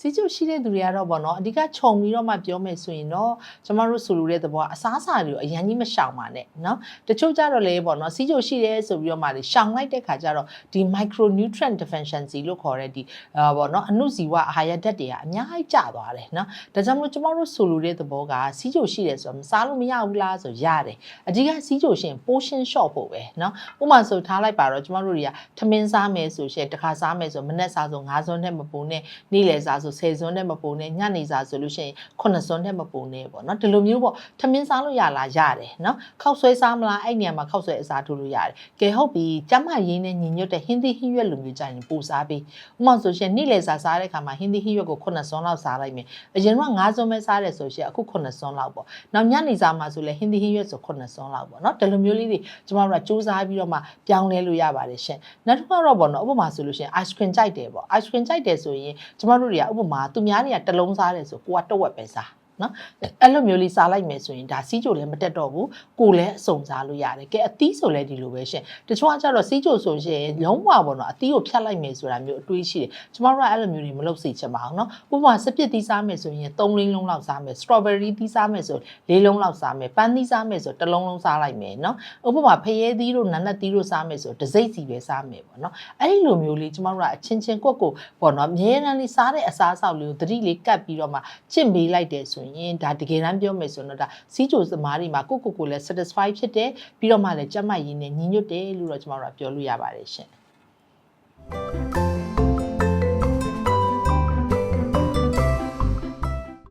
ရှိတဲ့သူတွေကတော့ဗောနော်အဓိကခြုံပြီးတော့မှပြောမယ်ဆိုရင်တော့ကျမတို့ဆိုလိုတဲ့သဘောကအစားအစာတွေကိုအရင်ကြီးမရှောင်ပါနဲ့နော်တချို့ကြတော့လေဗောနော်စီးကြိုရှိတယ်ဆိုပြီးတော့မှလေရှောင်လိုက်တဲ့ခါကျတော့ဒီ micronutrient deficiency လို့ခေါ်တဲ့ဒီအာဗောနော်အနုဇီဝအာဟာရဓာတ်တွေကအများကြီးကျသွားတယ်နော်ဒါကြောင့်မလို့ကျမတို့ဆိုလိုတဲ့သဘောကစီးကြိုရှိတယ်ဆိုတော့မစားလို့မရဘူးလားဆိုရတယ်အဓိကစီးကြိုရှင် portion short ဖို့ပဲနော်ဥပမာဆိုထားလိုက်ပါတော့ကျမတို့တွေကထမင်းစားမယ်ဆိုရှင်တစ်ခါစားမယ်ဆိုမနေ့စားဆို9စွန်းနဲ့မပူနဲ့နေ့လယ်စားဆို10စွန်းနဲ့မပူနဲ့ညနေစားဆိုလို့ရှိရင်9စွန်းနဲ့မပူနဲ့ပေါ့နော်ဒီလိုမျိုးပေါ့ထမင်းစားလို့ရလားရတယ်နော်ခောက်ဆွဲစားမလားအဲ့နေရာမှာခောက်ဆွဲအစားထိုးလို့ရတယ်ကဲဟုတ်ပြီကျမရင်းနဲ့ညီညွတ်တဲ့ဟင်းသီးဟင်းရွက်လိုမျိုးကြရင်ပူစားပြီးဥပမာဆိုရှင်နေ့လယ်စားစားတဲ့ခါမှာဟင်းသီးဟင်းရွက်ကို9စွန်းလောက်စားလိုက်မယ်အရင်က9စွန်းပဲစားတယ်ဆိုရှင်အခု9စွန်းလောက်ပေါ့နောက်ညနေစားမှာဆိုလဲဟင်းသီးဟင်းရွက်ဆို9စွန်းလောက်ပေါ့နော်ဒီလိုမျိုးလေးတွေကျမတို့ကစူးစမ်းပြီးတော့မှပြောင်းလဲလို့ရပါတယ်ရှင်နောက်တစ်ခုကတော့ပေါ့နော်ဥပမာဆိုလို့ရှိရင် ice cream ကြိုက်တယ်ပေါ့ ice cream ကြိုက်တယ်ဆိုရင်ကျမတို့တွေကဥပမာသူများတွေကတစ်လုံးစားတယ်ဆိုကိုကတစ်ဝက်ပဲစား နော်အဲ့လိုမျိုးလေးစားလိုက်မယ်ဆိုရင်ဒါစီးကြိုလည်းမတက်တော့ဘူးကိုလည်းအစုံစားလို့ရတယ်ကဲအသီးဆိုလည်းဒီလိုပဲရှင်တချို့ကကြတော့စီးကြိုဆိုရှင်လုံးဝပေါ့နော်အသီးကိုဖြတ်လိုက်မယ်ဆိုတာမျိုးအတွေးရှိတယ်ကျမတို့ကအဲ့လိုမျိုးတွေမလုပ်စေချင်ပါဘူးနော်ဥပမာစပစ်သီးစားမယ်ဆိုရင်3လေးလုံးလောက်စားမယ် strawberry သီးစားမယ်ဆိုလေးလုံးလောက်စားမယ်ပန်းသီးစားမယ်ဆိုတစ်လုံးလုံးစားလိုက်မယ်နော်ဥပမာဖရဲသီးတို့နတ်နတ်သီးတို့စားမယ်ဆိုတစ်စိမ့်စီပဲစားမယ်ပေါ့နော်အဲ့ဒီလိုမျိုးလေးကျမတို့ကအချင်းချင်းကိုယ့်ကိုယ်ပေါ့နော်အမြဲတမ်းလေးစားတဲ့အစားအသောက်လေးကိုသတိလေးကပ်ပြီးတော့မှချင့်ပေးလိုက်တယ်ဆိုရင်ဒါတကယ်တမ်းပြောမယ်ဆိုတော့ဒါစီးကြိုသမားတွေမှာကိုယ့်ကိုယ်ကိုယ်လည်း satisfy ဖြစ်တယ်ပြီးတော့မှလည်းကြက်မှတ်ရင်းနဲ့ညီညွတ်တယ်လို့တော့ကျမတို့ကပြောလို့ရပါတယ်ရှင်